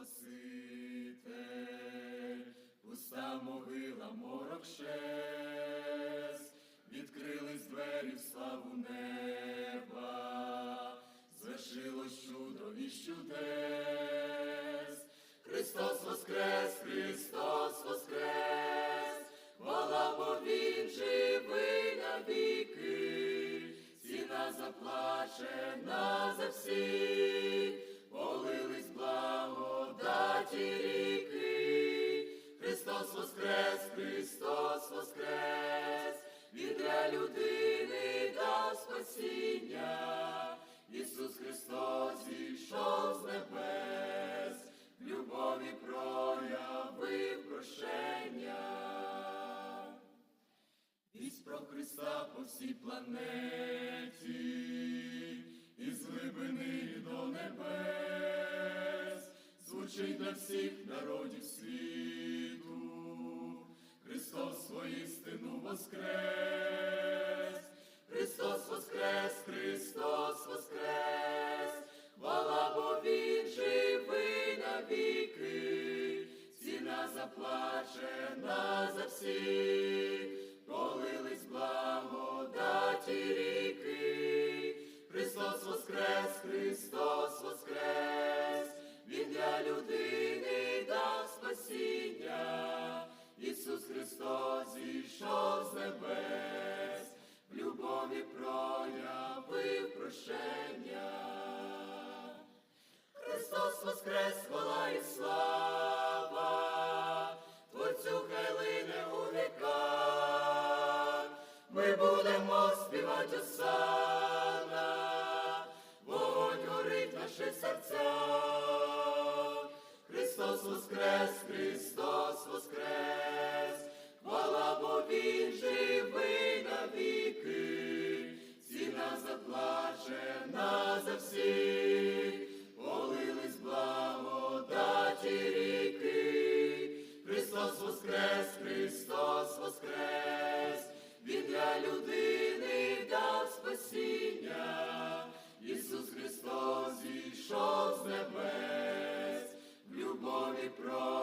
Спаситель, пуста могила, морок щез, відкрились двері в славу неба, звершилось чудо і чудес. Христос воскрес, всій планеті, із глибини до небес, звучить для всіх народів світу, Христос воістину воскрес, Христос воскрес, Христос воскрес, хвала, бо Він живий навіки, ціна заплачена будемо співати осана, вогонь горить наші серцях. Христос воскрес, Христос воскрес, хвала, бо Він живий навіки, ціна заплачена за всіх, Pro